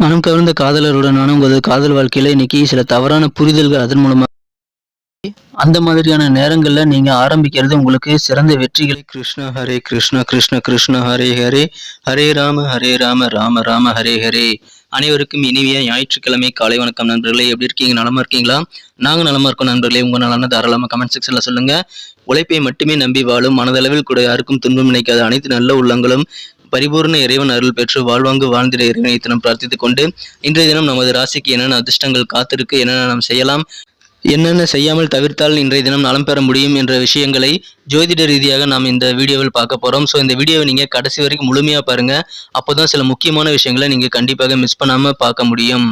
மனம் கவர்ந்த காதலருடனான உங்களது காதல் வாழ்க்கையில இன்னைக்கு சில தவறான புரிதல்கள் அதன் மூலமா அந்த மாதிரியான நேரங்கள்ல நீங்க ஆரம்பிக்கிறது உங்களுக்கு சிறந்த வெற்றிகளை. கிருஷ்ண ஹரே கிருஷ்ண கிருஷ்ண கிருஷ்ண ஹரே ஹரே. ஹரே ராம ஹரே ராம ராம ராம ஹரே ஹரே. அனைவருக்கும் இனிய ஞாயிற்றுக்கிழமை காலை வணக்கம் நண்பர்களே. எப்படி இருக்கீங்க? நலமா இருக்கீங்களா? நாங்க நலமா இருக்கோம் நண்பர்களே. உங்க நலன தாராளமா கமெண்ட் செக்ஷன்ல சொல்லுங்க. உழைப்பை மட்டுமே நம்பி வாழும் மனதளவில் கூட யாருக்கும் துன்பம் நினைக்காத அனைத்து நல்ல உள்ளங்களும் பரிபூர்ண இறைவன் அருள் பெற்று வாழ்வாங்கு வாழ்ந்திட இறைவனை தினம் பிரார்த்தித்துக் கொண்டு இன்றைய தினம் நமது ராசிக்கு என்னென்ன அதிர்ஷ்டங்கள் காத்திருக்கு என்னென்ன நாம் செய்யலாம் என்னென்ன செய்யாமல் தவிர்த்தால் இன்றைய தினம் நலம் பெற முடியும் என்ற விஷயங்களை ஜோதிட ரீதியாக நாம் இந்த வீடியோவில் பார்க்க போகிறோம் ஸோ இந்த வீடியோவை நீங்கள் கடைசி வரைக்கும் முழுமையாக பாருங்கள் அப்போ தான் சில முக்கியமான விஷயங்களை நீங்கள் கண்டிப்பாக மிஸ் பண்ணாமல் பார்க்க முடியும்.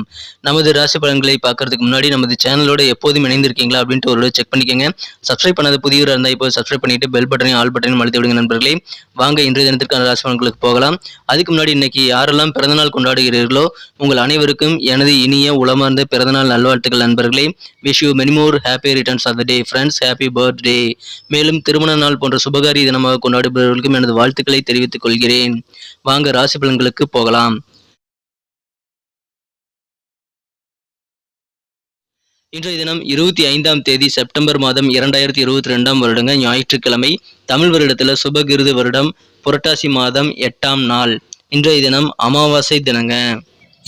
நமது ராசி பலன்களை பார்க்கறதுக்கு முன்னாடி நமது சேனலோட எப்போதும் இணைந்திருக்கீங்களா அப்படின்ட்டு ஒரு செக் பண்ணிக்கோங்க. சப்ஸ்கிரைப் பண்ணாத புதியவராக இருந்தால் இப்போ சப்ஸ்கிரைப் பண்ணிட்டு பெல் பட்டனையும் ஆல் பட்டனையும் அழுத்தி விடுங்க நண்பர்களே. வாங்க இன்றைய தினத்திற்கான ராசி பலன்களுக்கு போகலாம். அதுக்கு முன்னாடி இன்னைக்கு யாரெல்லாம் பிறந்தநாள் கொண்டாடுகிறீர்களோ உங்கள் அனைவருக்கும் எனது இனிய உளமார்ந்த பிறந்தநாள் நல்வாழ்த்துக்கள் நண்பர்களே. Wish you many more happy returns of the day friends happy birthday மேலும் திருமண திருமண நாள் போன்ற சுபகாரி தினமாக கொண்டாடுபவர்களுக்கும் எனது வாழ்த்துக்களை தெரிவித்துக் கொள்கிறேன். வாங்க ராசி பலன்களுக்கு போகலாம். இன்றைய தினம் இருபத்தி ஐந்தாம் தேதி செப்டம்பர் மாதம் இரண்டாயிரத்தி இருபத்தி ரெண்டாம் வருடங்க ஞாயிற்றுக்கிழமை தமிழ் வருடத்துல சுபகிருது வருடம் புரட்டாசி மாதம் எட்டாம் நாள். இன்றைய தினம் அமாவாசை தினங்க.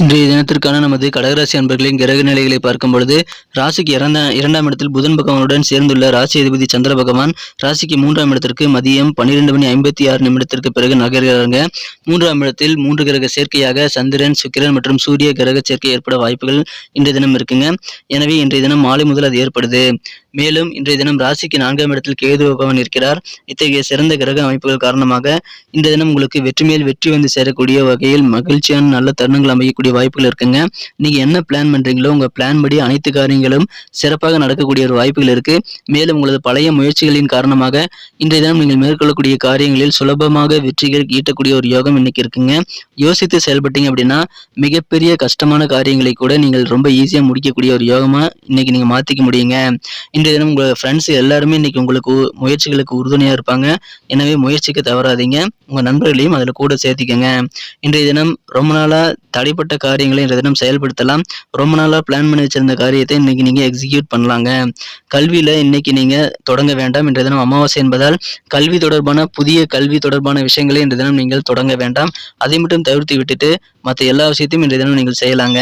இன்றைய தினத்திற்கான நமது கடகராசி அன்பர்களின் கிரக நிலைகளை பார்க்கும் பொழுது ராசிக்கு இறந்த இரண்டாம் இடத்தில் புதன் பகவானுடன் சேர்ந்துள்ள ராசி அதிபதி சந்திர பகவான் ராசிக்கு மூன்றாம் இடத்திற்கு மதியம் பன்னிரெண்டு மணி ஐம்பத்தி ஆறு நிமிடத்திற்கு பிறகு நகர்கிறாங்க மூன்றாம் இடத்தில் மூன்று கிரக சேர்க்கையாக சந்திரன் சுக்கிரன் மற்றும் சூரிய கிரக சேர்க்கை ஏற்பட வாய்ப்புகள் இன்றைய தினம் இருக்குங்க. எனவே இன்றைய தினம் மாலை முதல் அது ஏற்படுது. மேலும் இன்றைய தினம் ராசிக்கு நான்காம் இடத்தில் கேது பகவான் இருக்கிறார். இத்தகைய சிறந்த கிரக அமைப்புகள் காரணமாக இன்றைய தினம் உங்களுக்கு வெற்றி மேல் வெற்றி வந்து சேரக்கூடிய வகையில் மகிழ்ச்சியான நல்ல தருணங்கள் அமையக்கூடிய வாய்ப்புகள் இருக்குங்க. நீங்க என்ன பிளான் பண்றீங்களோ உங்க பிளான் படி அனைத்து காரியங்களும் சிறப்பாக நடக்கக்கூடிய ஒரு வாய்ப்புகள் இருக்கு. மேலும் உங்களது பழைய முயற்சிகளின் காரணமாக இன்றைய தினம் நீங்கள் மேற்கொள்ளக்கூடிய காரியங்களில் சுலபமாக வெற்றிகள் ஈட்டக்கூடிய ஒரு யோகம் இன்னைக்கு இருக்குங்க. யோசித்து செயல்பட்டீங்க அப்படின்னா மிகப்பெரிய கஷ்டமான காரியங்களை கூட நீங்கள் ரொம்ப ஈஸியா முடிக்கக்கூடிய ஒரு யோகமா இன்னைக்கு நீங்க மாத்திக்க முடியுங்க. இன்றைய தினம் உங்க ஃப்ரெண்ட்ஸ் எல்லாருமே இன்னைக்கு உங்களுக்கு முயற்சிகளுக்கு உறுதுணையாக இருப்பாங்க. எனவே முயற்சிக்க தவறாதீங்க. உங்கள் நண்பர்களையும் அதில் கூட சேர்த்திக்கங்க. இன்றைய தினம் ரொம்ப நாளா தடைப்பட்ட காரியங்களை இன்றைய தினம் செயல்படுத்தலாம். ரொம்ப நாளாக பிளான் பண்ணி வச்சிருந்த காரியத்தை இன்னைக்கு நீங்க எக்ஸிக்யூட் பண்ணலாங்க. கல்வியில இன்னைக்கு நீங்க தொடங்க வேண்டாம். இன்றைய தினம் அமாவாசை என்பதால் கல்வி தொடர்பான புதிய கல்வி தொடர்பான விஷயங்களை இன்றைய தினம் நீங்கள் தொடங்க வேண்டாம். அதை மட்டும் தவிர்த்து விட்டுட்டு மற்ற எல்லா விஷயத்தையும் இன்றைய தினம் நீங்கள் செய்யலாங்க.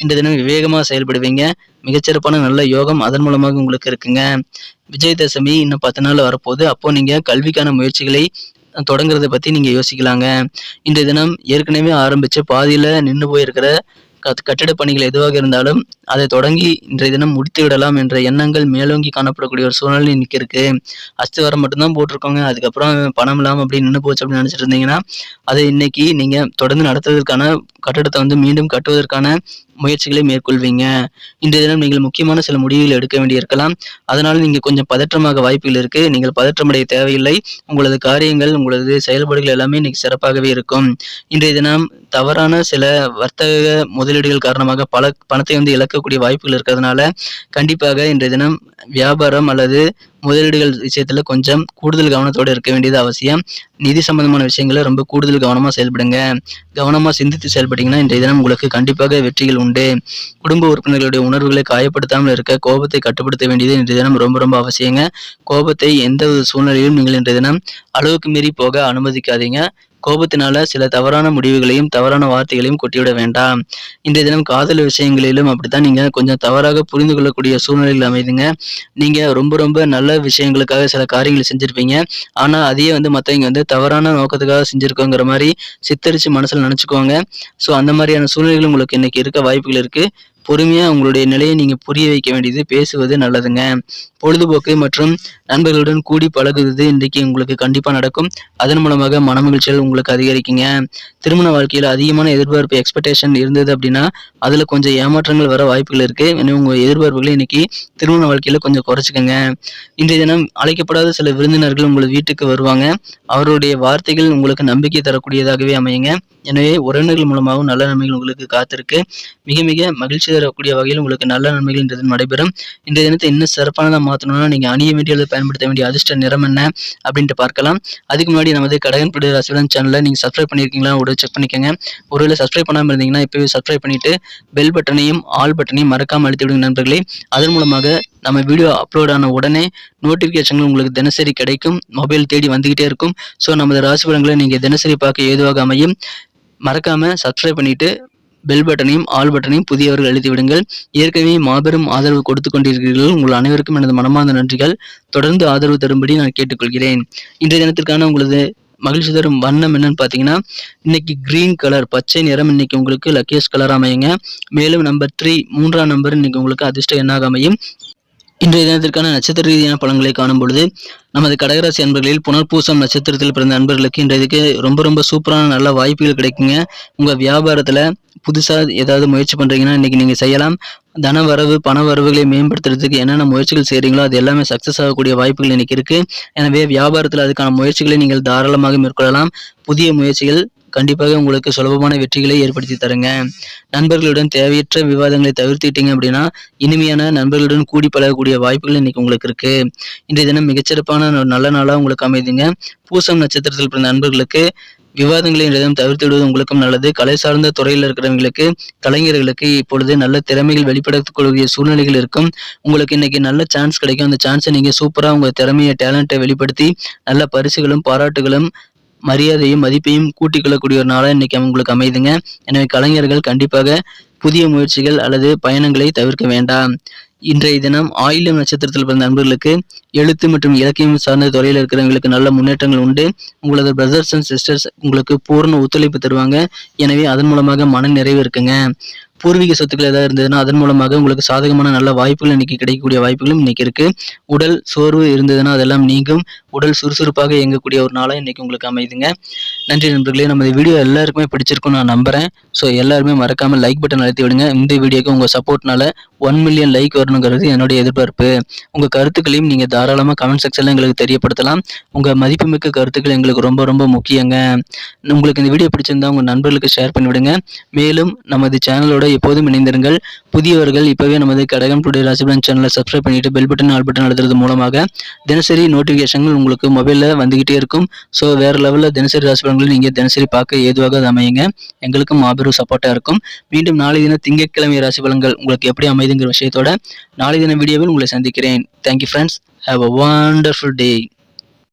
இன்றைய தினம் விவேகமா செயல்படுவீங்க. மிகச்சிறப்பான நல்ல யோகம் அதன் மூலமாக உங்களுக்கு இருக்குங்க. விஜயதசமி இன்னும் பத்து நாள் வரப்போகுது. அப்போ நீங்கள் கல்விக்கான முயற்சிகளை தொடங்குறத பத்தி நீங்க யோசிக்கலாங்க. இன்றைய தினம் ஏற்கனவே ஆரம்பித்து பாதியில நின்று போயிருக்கிற கட்டிட பணிகள் எதுவாக இருந்தாலும் அதை தொடங்கி இன்றைய தினம் முடித்து விடலாம் என்ற எண்ணங்கள் மேலோங்கி காணப்படக்கூடிய ஒரு சூழ்நிலை இன்னைக்கு இருக்கு. அஸ்திவாரம் மட்டும்தான் போட்டிருக்கோங்க. அதுக்கப்புறம் பணம் இல்லாமல் அப்படி நின்று போச்சு அப்படின்னு நினச்சிட்டு இருந்தீங்கன்னா அதை இன்னைக்கு நீங்க தொடர்ந்து நடத்துவதற்கான கட்டடத்தை வந்து மீண்டும் கட்டுவதற்கான முயற்சிகளை மேற்கொள்வீங்க. இன்றைய தினம் நீங்கள் முக்கியமான சில முடிவுகள் எடுக்க வேண்டியிருக்கலாம். அதனால் நீங்கள் கொஞ்சம் பதற்றமாக வாய்ப்புகள் இருக்கு. நீங்கள் பதற்றமடைய தேவையில்லை. உங்களது காரியங்கள் உங்களது செயல்பாடுகள் எல்லாமே இன்னைக்கு சிறப்பாகவே இருக்கும். இன்றைய தினம் தவறான சில வர்த்தக முதலீடுகள் காரணமாக பல பணத்தை வந்து இழக்கக்கூடிய வாய்ப்புகள் இருக்கிறதுனால கண்டிப்பாக இன்றைய தினம் வியாபாரம் அல்லது முதலீடுகள் விஷயத்துல கொஞ்சம் கூடுதல் கவனத்தோடு இருக்க வேண்டியது அவசியம். நிதி சம்பந்தமான விஷயங்களை ரொம்ப கூடுதல் கவனமா செயல்படுங்க. கவனமா சிந்தித்து செயல்பட்டீங்கன்னா இன்றைய தினம் உங்களுக்கு கண்டிப்பாக வெற்றிகள் உண்டு. குடும்ப உறுப்பினர்களுடைய உணர்வுகளை காயப்படுத்தாமல் இருக்க கோபத்தை கட்டுப்படுத்த வேண்டியது இன்றைய தினம் ரொம்ப ரொம்ப அவசியங்க. கோபத்தை எந்த ஒரு சூழ்நிலையிலும் நீங்கள் இன்றைய தினம் அளவுக்கு மீறி போக அனுமதிக்காதீங்க. கோபத்தினால சில தவறான முடிவுகளையும் தவறான வார்த்தைகளையும் கொட்டிவிட வேண்டாம். இந்த தினம் காதல் விஷயங்களிலும் அப்படித்தான் நீங்க கொஞ்சம் தவறாக புரிந்து கொள்ளக்கூடிய சூழ்நிலைகள் அமைதுங்க. நீங்க ரொம்ப ரொம்ப நல்ல விஷயங்களுக்காக சில காரியங்களை செஞ்சிருப்பீங்க. ஆனா அதையே வந்து மத்தவங்க வந்து தவறான நோக்கத்துக்காக செஞ்சிருக்கோங்கிற மாதிரி சித்தரிச்சு மனசுல நினைச்சுக்கோங்க ஸோ அந்த மாதிரியான சூழ்நிலைகள் உங்களுக்கு இன்னைக்கு இருக்க வாய்ப்புகள் இருக்கு. பொறுமையாக உங்களுடைய நிலையை நீங்கள் புரிய வைக்க வேண்டியது பேசுவது நல்லதுங்க. பொழுதுபோக்கு மற்றும் நண்பர்களுடன் கூடி பழகுவது இன்றைக்கு உங்களுக்கு கண்டிப்பாக நடக்கும். அதன் மூலமாக மனமகிழ்ச்சிகள் உங்களுக்கு அதிகரிக்குங்க. திருமண வாழ்க்கையில் அதிகமான எதிர்பார்ப்பு எக்ஸ்பெக்டேஷன் இருந்தது அப்படின்னா அதில் கொஞ்சம் ஏமாற்றங்கள் வர வாய்ப்புகள் இருக்குது எனவே உங்கள் எதிர்பார்ப்புகளை இன்னைக்கு திருமண வாழ்க்கையில் கொஞ்சம் குறைச்சிக்கோங்க. இன்றைய தினம் அழைக்கப்படாத சில விருந்தினர்கள் உங்கள் வீட்டுக்கு வருவாங்க. அவருடைய வார்த்தைகள் உங்களுக்கு நம்பிக்கை தரக்கூடியதாகவே அமையுங்க. எனவே உறவினர்கள் மூலமாகவும் நல்ல நன்மைகள் உங்களுக்கு காத்திருக்கு. மிக மிக மகிழ்ச்சி தரக்கூடிய வகையில் உங்களுக்கு நல்ல நன்மைகள் இன்றைய தினம் நடைபெறும். இன்றைய தினத்தை இன்னும் சிறப்பானதாக மாற்றணும்னா நீங்கள் அணிய வேண்டிய அல்லது பயன்படுத்த வேண்டிய அதிர்ஷ்ட நிறம் என்ன அப்படின்ட்டு பார்க்கலாம். அதுக்கு முன்னாடி நமது கடகன் பிடி ராசிபலன் சேனலை நீங்கள் சப்ஸ்கிரைப் பண்ணியிருக்கீங்களா ஒரு செக் பண்ணிக்கோங்க. ஒருவேளை சப்ஸ்கிரைப் பண்ணாமல் இருந்தீங்கன்னா இப்போவே சப்ஸ்கிரைப் பண்ணிவிட்டு பெல் பட்டனையும் ஆல் பட்டனையும் மறக்காமல் அழுத்தி விடுங்க நண்பர்களே. அதன் மூலமாக நம்ம வீடியோ அப்லோட் ஆன உடனே நோட்டிஃபிகேஷன்கள் உங்களுக்கு தினசரி கிடைக்கும். மொபைல் தேடி வந்துக்கிட்டே இருக்கும். ஸோ நமது ராசி பலன்களை நீங்கள் தினசரி பார்க்க ஏதுவாக அமையும். மறக்காமல் சப்ஸ்கிரைப் பண்ணிட்டு பெல் பட்டனையும் ஆல் பட்டனையும் புதியவர்கள் அழுத்தி விடுங்கள் ஏற்கனவே மாபெரும் ஆதரவு கொடுத்து கொண்டிருக்கிறீர்கள். உங்கள் அனைவருக்கும் எனது மனமார்ந்த நன்றிகள். தொடர்ந்து ஆதரவு தரும்படி நான் கேட்டுக்கொள்கிறேன். இன்றைய தினத்திற்கான உங்களது மகிழ்ச்சி தரும் வண்ணம் என்னன்னு பார்த்தீங்கன்னா இன்னைக்கு கிரீன் கலர் பச்சை நிறம் இன்னைக்கு உங்களுக்கு லக்கேஸ் கலர் அமையுங்க. மேலும் நம்பர் த்ரீ மூன்றாம் நம்பர் இன்னைக்கு உங்களுக்கு அதிர்ஷ்ட எண்ணாக அமையும். இன்றைய தினத்திற்கான நட்சத்திர ரீதியான பலன்களை காணும் பொழுது நமது கடகராசி அன்பர்களில் புனர்பூசம் நட்சத்திரத்தில் பிறந்த அன்பர்களுக்கு இன்றைக்கு ரொம்ப ரொம்ப சூப்பரான நல்ல வாய்ப்புகள் கிடைக்குங்க. உங்கள் வியாபாரத்தில் புதுசாக ஏதாவது முயற்சி பண்ணுறீங்கன்னா இன்றைக்கி நீங்கள் செய்யலாம். தன வரவு பண வரவுகளை மேம்படுத்துறதுக்கு என்னென்ன முயற்சிகள் செய்கிறீங்களோ அது எல்லாமே சக்ஸஸ் ஆகக்கூடிய வாய்ப்புகள் இன்னைக்கு இருக்குது எனவே வியாபாரத்தில் அதுக்கான முயற்சிகளை நீங்கள் தாராளமாக மேற்கொள்ளலாம். புதிய முயற்சிகள் கண்டிப்பாக உங்களுக்கு சுலபமான வெற்றிகளை ஏற்படுத்தி தருங்க. நண்பர்களுடன் தேவையற்ற விவாதங்களை தவிர்த்துட்டீங்க அப்படின்னா இனிமையான நண்பர்களுடன் கூடி பழகக்கூடிய வாய்ப்புகள் இன்னைக்கு உங்களுக்கு இருக்கு. இன்றைய தினம் மிகச்சிறப்பான ஒரு நல்ல நாளாக உங்களுக்கு அமைதுங்க. பூசம் நட்சத்திரத்தில் பிறந்த நண்பர்களுக்கு விவாதங்களை இன்றைய தவிர்த்து விடுவது உங்களுக்கும் நல்லது. கலை சார்ந்த துறையில் இருக்கிறவங்களுக்கு கலைஞர்களுக்கு இப்பொழுது நல்ல திறமைகள் வெளிப்படுத்திக் சூழ்நிலைகள் இருக்கும். உங்களுக்கு இன்னைக்கு நல்ல சான்ஸ் கிடைக்கும். அந்த சான்ஸை நீங்க சூப்பரா உங்கள் திறமையை டேலண்ட்டை வெளிப்படுத்தி நல்ல பரிசுகளும் பாராட்டுகளும் மரியாதையும் மதிப்பையும் கூட்டிக் கொள்ளக்கூடிய ஒரு நாளாக இன்னைக்கு உங்களுக்கு அமைதுங்க. எனவே கலைஞர்கள் கண்டிப்பாக புதிய முயற்சிகள் அல்லது பயணங்களை தவிர்க்க வேண்டாம். இன்றைய தினம் ஆயிலம் நட்சத்திரத்தில் பிறந்த நண்பர்களுக்கு எழுத்து மற்றும் இலக்கியம் சார்ந்த துறையில் இருக்கிறவங்களுக்கு நல்ல முன்னேற்றங்கள் உண்டு. உங்களது பிரதர்ஸ் அண்ட் சிஸ்டர்ஸ் உங்களுக்கு பூர்ண ஒத்துழைப்பு தருவாங்க. எனவே அதன் மூலமாக மன நிறைவு இருக்குங்க. பூர்வீக சொத்துக்கள் ஏதாவது இருந்ததுன்னா அதன் மூலமாக உங்களுக்கு சாதகமான நல்ல வாய்ப்புகள் இன்னைக்கு கிடைக்கக்கூடிய வாய்ப்புகளும் இன்னைக்கு இருக்கு. உடல் சோர்வு இருந்ததுன்னா அதெல்லாம் நீங்கும். உடல் சுறுசுறுப்பாக இயங்கக்கூடிய ஒரு நாளாக இன்றைக்கி உங்களுக்கு அமைதுங்க நன்றி நண்பர்களே நமது வீடியோ எல்லாருக்குமே பிடிச்சிருக்கும்னு நான் நம்புகிறேன் ஸோ எல்லாருமே மறக்காமல் லைக் பட்டன் அழுத்தி விடுங்க. இந்த வீடியோக்கு உங்கள் சப்போர்ட்னால ஒன் மில்லியன் லைக் வரணுங்கிறது என்னுடைய எதிர்பார்ப்பு. உங்கள் கருத்துக்களையும் நீங்கள் தாராளமாக கமெண்ட் செக்ஷனில் எங்களுக்கு தெரியப்படுத்தலாம். உங்கள் மதிப்புமிக்க கருத்துக்கள் எங்களுக்கு ரொம்ப ரொம்ப முக்கியங்க. உங்களுக்கு இந்த வீடியோ பிடிச்சிருந்தா உங்கள் நண்பர்களுக்கு ஷேர் பண்ணிவிடுங்க. மேலும் நமது சேனலோட எப்போதும் இணைந்திருங்கள். புதியவர்கள் இப்போவே நமது கடகம் டுடே ராசிபலன் சேனலை சப்ஸ்கிரைப் பண்ணிட்டு பெல் பட்டன் ஆல் பட்டன் அழுத்துறது மூலமாக தினசரி நோட்டிஃபிகேஷன்கள் உங்களுக்கு மொபைலில் வந்துகிட்டே இருக்கும். ஸோ வேற லெவலில் தினசரி ராசிபலன்களை நீங்கள் தினசரி பார்க்க ஏதுவாக அது அமையுங்க. எங்களுக்கும் மாபெரும் சப்போர்ட்டாக இருக்கும். மீண்டும் நாளை தின திங்கட்கிழமை ராசிபலன்கள் உங்களுக்கு எப்படி அமைதுங்கிற விஷயத்தோட நாளை தின வீடியோவில் உங்களை சந்திக்கிறேன். Thank you friends have a wonderful day